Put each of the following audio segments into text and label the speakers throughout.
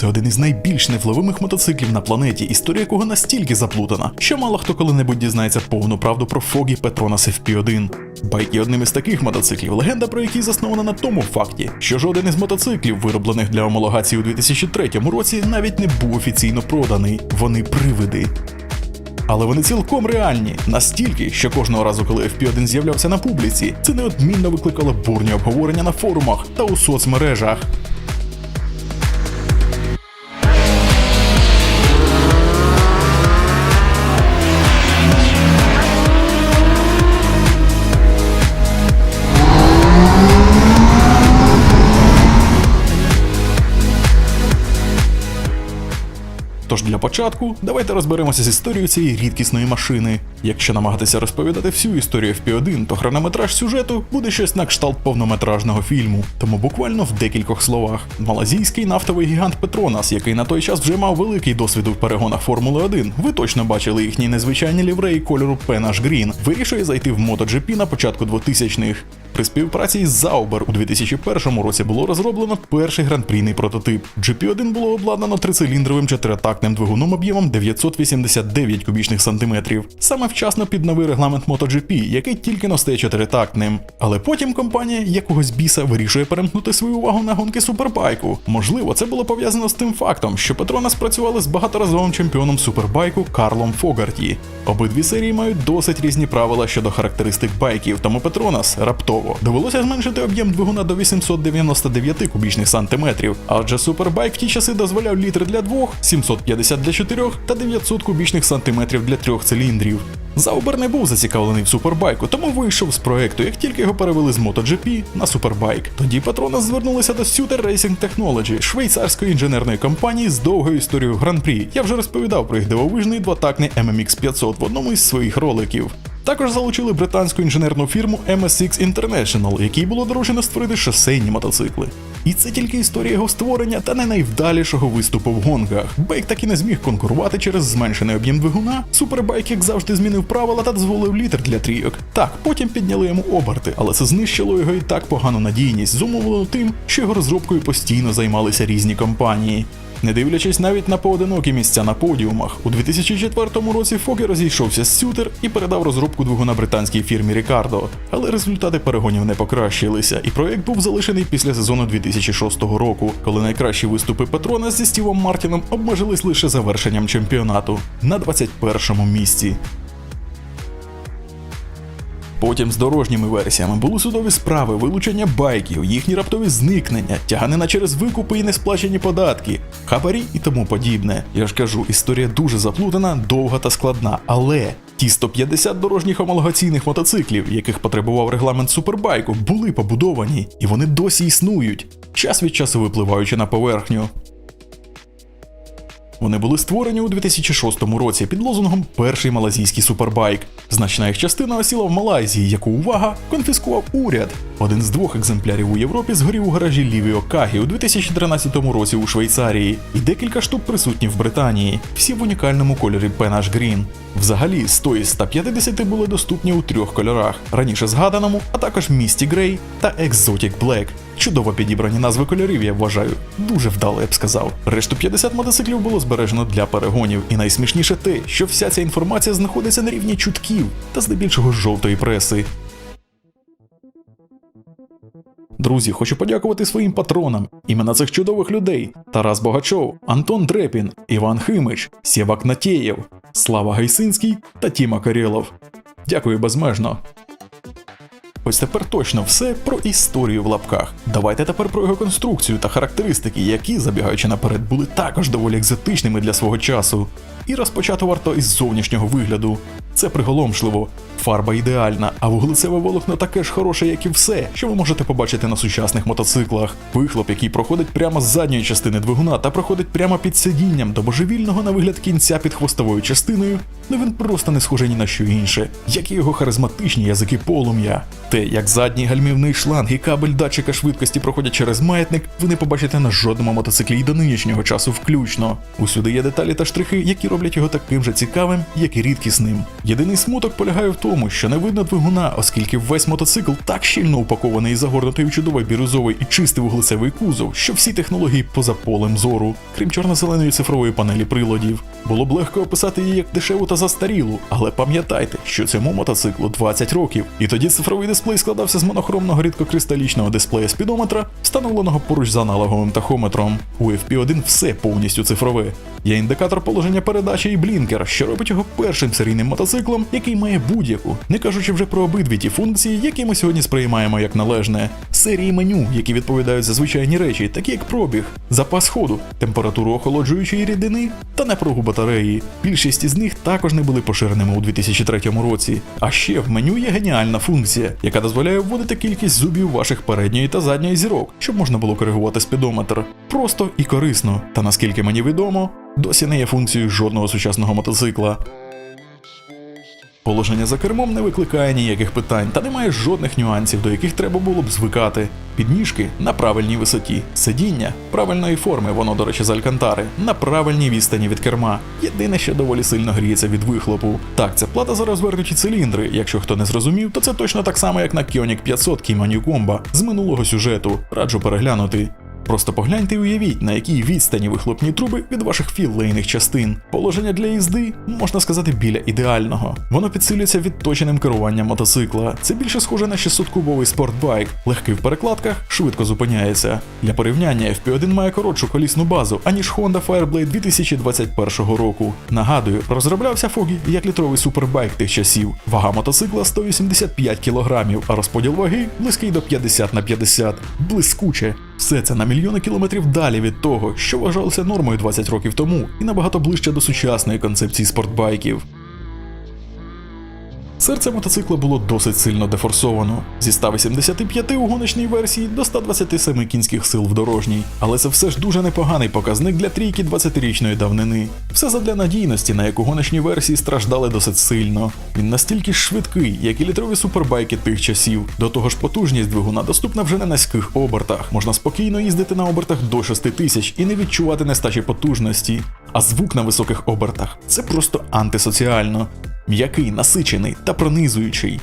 Speaker 1: Це один із найбільш невловимих мотоциклів на планеті, історія якого настільки заплутана, що мало хто коли-небудь дізнається повну правду про Фогі Петронас FP1. Байк є одним із таких мотоциклів, легенда про який заснована на тому факті, що жоден із мотоциклів, вироблених для homologації у 2003 році, навіть не був офіційно проданий. Вони привиди. Але вони цілком реальні, настільки, що кожного разу, коли FP1 з'являвся на публіці, це неодмінно викликало бурні обговорення на форумах та у соцмережах. Тож для початку давайте розберемося з історією цієї рідкісної машини. Якщо намагатися розповідати всю історію FP1, то хронометраж сюжету буде щось на кшталт повнометражного фільму. Тому буквально в декількох словах. Малазійський нафтовий гігант Петронас, який на той час вже мав великий досвід у перегонах Формули 1, ви точно бачили їхні незвичайні лівреї кольору Пенаш Грін, вирішує зайти в MotoGP на початку 2000-х. При співпраці із Zauber у 2001 році було розроблено перший гран-прійний прототип. GP1 було обладнано трициліндровим чотиритактним двигуном об'ємом 989 кубічних сантиметрів, саме вчасно під новий регламент MotoGP, який тільки но стає чотиритактним. Але потім компанія якогось біса вирішує перемкнути свою увагу на гонки супербайку. Можливо, це було пов'язано з тим фактом, що Петронас працювали з багаторазовим чемпіоном супербайку Карлом Фогарті. Обидві серії мають досить різні правила щодо характеристик байків, тому Петронас раптово довелося зменшити об'єм двигуна до 899 кубічних сантиметрів, адже супербайк в ті часи дозволяв літр для двох, 750 для чотирьох та 900 кубічних сантиметрів для трьох циліндрів. Заубер не був зацікавлений в супербайку, тому вийшов з проекту, як тільки його перевели з MotoGP на супербайк. Тоді Патронас звернулися до Suter Racing Technology, швейцарської інженерної компанії з довгою історією гран-прі. Я вже розповідав про їх дивовижний двотактний MMX 500 в одному із своїх роликів. Також залучили британську інженерну фірму MSX International, якій було доручено створити шосейні мотоцикли. І це тільки історія його створення та не найвдалішого виступу в гонках. Байк так і не зміг конкурувати через зменшений об'єм двигуна. Супербайк, як завжди, змінив правила та дозволив літр для трійок. Так, потім підняли йому оберти, але це знищило його і так погану надійність, зумовлено тим, що його розробкою постійно займалися різні компанії. Не дивлячись навіть на поодинокі місця на подіумах, у 2004 році Фокі розійшовся з Сютер і передав розробку двигуна британській фірмі Рікардо. Але результати перегонів не покращилися, і проект був залишений після сезону 2006 року, коли найкращі виступи Петрона зі Стівом Мартіном обмежились лише завершенням чемпіонату на 21-му місці. Потім з дорожніми версіями були судові справи, вилучення байків, їхні раптові зникнення, тяганина через викупи і несплачені податки, хабарі і тому подібне. Я ж кажу, історія дуже заплутана, довга та складна, але. Ті 150 дорожніх homologаційних мотоциклів, яких потребував регламент супербайку, були побудовані, і вони досі існують, час від часу випливаючи на поверхню. Вони були створені у 2006 році під лозунгом Перший малазійський супербайк. Значна їх частина осіла в Малайзії, яку увага конфіскував уряд. Один з двох екземплярів у Європі згорів у гаражі Лівіо Кагі у 2013 році у Швейцарії, і декілька штук присутні в Британії, всі в унікальному кольорі Panache Green. Взагалі, 100 із 150 були доступні у трьох кольорах: раніше згаданому, а також Misty Grey та Exotic Black. Чудово підібрані назви кольорів, я вважаю. Дуже вдало, я б сказав. Решту 50 мотоциклів було збережено для перегонів, і найсмішніше те, що вся ця інформація знаходиться на рівні чутків та здебільшого жовтої преси. Друзі, хочу подякувати своїм патронам, імена цих чудових людей: Тарас Богачов, Антон Дрепін, Іван Химич, Сєвак Натєєв, Слава Гайсинський та Тіма Карєлов. Дякую безмежно. Ось тепер точно все про історію в лапках. Давайте тепер про його конструкцію та характеристики, які, забігаючи наперед, були також доволі екзотичними для свого часу. І розпочати варто із зовнішнього вигляду. Це приголомшливо. Фарба ідеальна, а вуглецеве волокно таке ж хороше, як і все, що ви можете побачити на сучасних мотоциклах. Вихлоп, який проходить прямо з задньої частини двигуна та проходить прямо під сидінням до божевільного на вигляд кінця під хвостовою частиною, ну він просто не схожий ні на що інше, як і його харизматичні язики полум'я. Те, як задній гальмівний шланг і кабель датчика швидкості проходять через маятник, ви не побачите на жодному мотоциклі і до нинішнього часу включно. Усюди є деталі та штрихи, які роблять його таким же цікавим, як і рідкісним. Єдиний смуток полягає в тому, що не видно двигуна, оскільки весь мотоцикл так щільно упакований і загорнутий у чудовий бірюзовий і чистий вуглецевий кузов, що всі технології поза полем зору, крім чорно-зеленої цифрової панелі приладів. Було б легко описати її як дешеву та застарілу, але пам'ятайте, що цьому мотоциклу 20 років, і тоді цифровий дисплей складався з монохромного рідкокристалічного дисплея спідометра, встановленого поруч з аналоговим тахометром. У FP1 все повністю цифрове. Є індикатор положення передачі і блінкер, що робить його першим серійним мотоциклом, який має будь-яку, не кажучи вже про обидві ті функції, які ми сьогодні сприймаємо як належне. Серії меню, які відповідають за звичайні речі, такі як пробіг, запас ходу, температуру охолоджуючої рідини та напругу батареї. Більшість із них також не були поширеними у 2003 році. А ще в меню є геніальна функція, яка дозволяє вводити кількість зубів ваших передньої та задньої зірок, щоб можна було коригувати спідометр. Просто і корисно. Та наскільки мені відомо, досі не є функцією жодного сучасного мотоцикла. Положення за кермом не викликає ніяких питань та немає жодних нюансів, до яких треба було б звикати. Підніжки на правильній висоті, сидіння правильної форми, воно, до речі, з алькантари, на правильній відстані від керма. Єдине, що доволі сильно гріється від вихлопу. Так, це плата за розвернуті циліндри. Якщо хто не зрозумів, то це точно так само, як на Kionik 500 Kima New з минулого сюжету. Раджу переглянути. Просто погляньте і уявіть, на якій відстані вихлопні труби від ваших філейних частин. Положення для їзди, можна сказати, біля ідеального. Воно підсилюється відточеним керуванням мотоцикла. Це більше схоже на 600-кубовий спортбайк, легкий в перекладках, швидко зупиняється. Для порівняння FP1 має коротшу колісну базу, аніж Honda Fireblade 2021 року. Нагадую, розроблявся Фогі як літровий супербайк тих часів. Вага мотоцикла 185 кг, а розподіл ваги близький до 50 на 50. Блискуче. Все це на мільйони кілометрів далі від того, що вважалося нормою 20 років тому, і набагато ближче до сучасної концепції спортбайків. Серце мотоцикла було досить сильно дефорсовано зі 185 у гоночній версії до 127 кінських сил в дорожній, але це все ж дуже непоганий показник для трійки 20-річної давнини. Все задля надійності, на яку гоночні версії страждали досить сильно. Він настільки швидкий, як і літрові супербайки тих часів. До того ж, потужність двигуна доступна вже на низьких обертах. Можна спокійно їздити на обертах до 6 тисяч і не відчувати нестачі потужності. А звук на високих обертах це просто антисоціально. М'який, насичений та пронизуючий.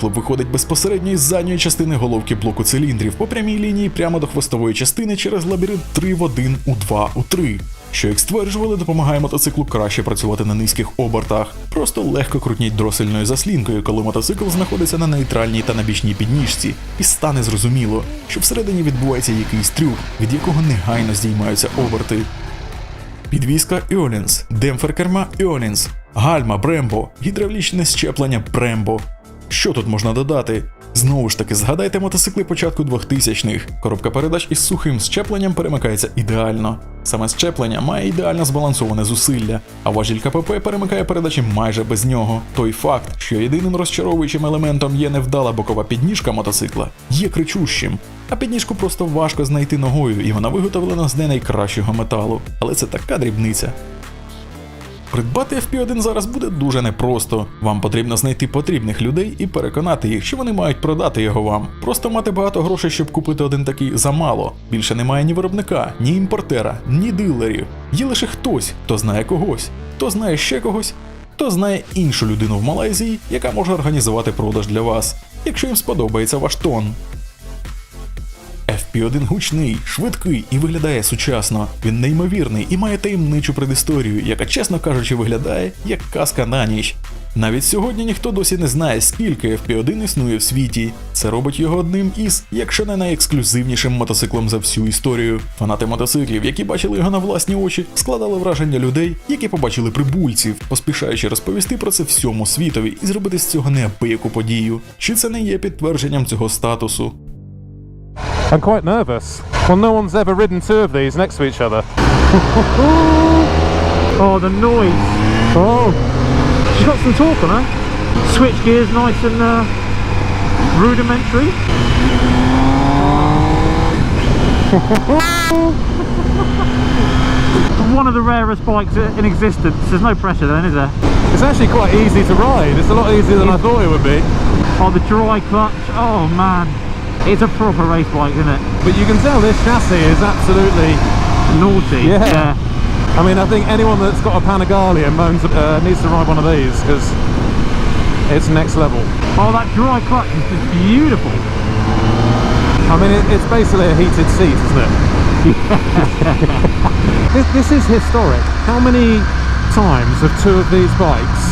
Speaker 1: Вихлоп виходить безпосередньо із задньої частини головки блоку циліндрів по прямій лінії прямо до хвостової частини через лабіринт 3 в 1 у 2 у 3 що, як стверджували, допомагає мотоциклу краще працювати на низьких обертах. Просто легко крутніть дросельною заслінкою, коли мотоцикл знаходиться на нейтральній та на бічній підніжці, і стане зрозуміло, що всередині відбувається якийсь трюк, від якого негайно здіймаються оберти. Підвізка Іолінс, демпфер керма Іолінс, гальма Брембо, гідравлічне щеплення Брембо. Що тут можна додати? Знову ж таки, згадайте мотоцикли початку 2000-х. Коробка передач із сухим щепленням перемикається ідеально. Саме щеплення має ідеально збалансоване зусилля, а важіль КПП перемикає передачі майже без нього. Той факт, що єдиним розчаровуючим елементом є невдала бокова підніжка мотоцикла, є кричущим. А підніжку просто важко знайти ногою, і вона виготовлена з не найкращого металу. Але це така дрібниця. Придбати FP1 зараз буде дуже непросто. Вам потрібно знайти потрібних людей і переконати їх, що вони мають продати його вам. Просто мати багато грошей, щоб купити один такий замало. Більше немає ні виробника, ні імпортера, ні дилерів. Є лише хтось, хто знає когось, хто знає ще когось, хто знає іншу людину в Малайзії, яка може організувати продаж для вас, якщо їм сподобається ваш тон. FP1 гучний, швидкий і виглядає сучасно. Він неймовірний і має таємничу предісторію, яка, чесно кажучи, виглядає як казка на ніч. Навіть сьогодні ніхто досі не знає, скільки FP1 існує в світі. Це робить його одним із, якщо не найексклюзивнішим мотоциклом за всю історію. Фанати мотоциклів, які бачили його на власні очі, складали враження людей, які побачили прибульців, поспішаючи розповісти про це всьому світові і зробити з цього неабияку подію. Чи це не є підтвердженням цього статусу?
Speaker 2: I'm quite nervous. Well, no one's ever ridden two of these next to each other.
Speaker 3: Oh, the noise.
Speaker 2: Oh,
Speaker 3: She's got some torque on her. Switch gears nice and uh, rudimentary. One of the rarest bikes in existence. There's no pressure then, is there?
Speaker 2: it's actually quite easy to ride. It's a lot easier than I thought it would be.
Speaker 3: Oh, the dry clutch. Oh, man. It's a proper race bike, isn't it?
Speaker 2: But you can tell this chassis is absolutely.
Speaker 3: Naughty.
Speaker 2: Yeah. I mean, I think anyone that's got a Panigale and moans, uh, needs to ride one of these because it's next level.
Speaker 3: Oh, that dry clutch is just beautiful.
Speaker 2: I mean, it, it's basically a heated seat, isn't it? this, this is historic. How many times have two of these bikes?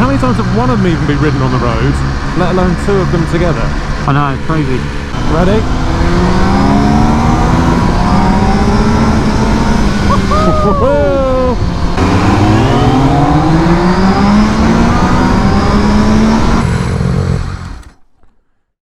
Speaker 2: How many times have one of them even been ridden on the road, let alone two of them together?
Speaker 3: I know, crazy.
Speaker 2: Ready? Whoa!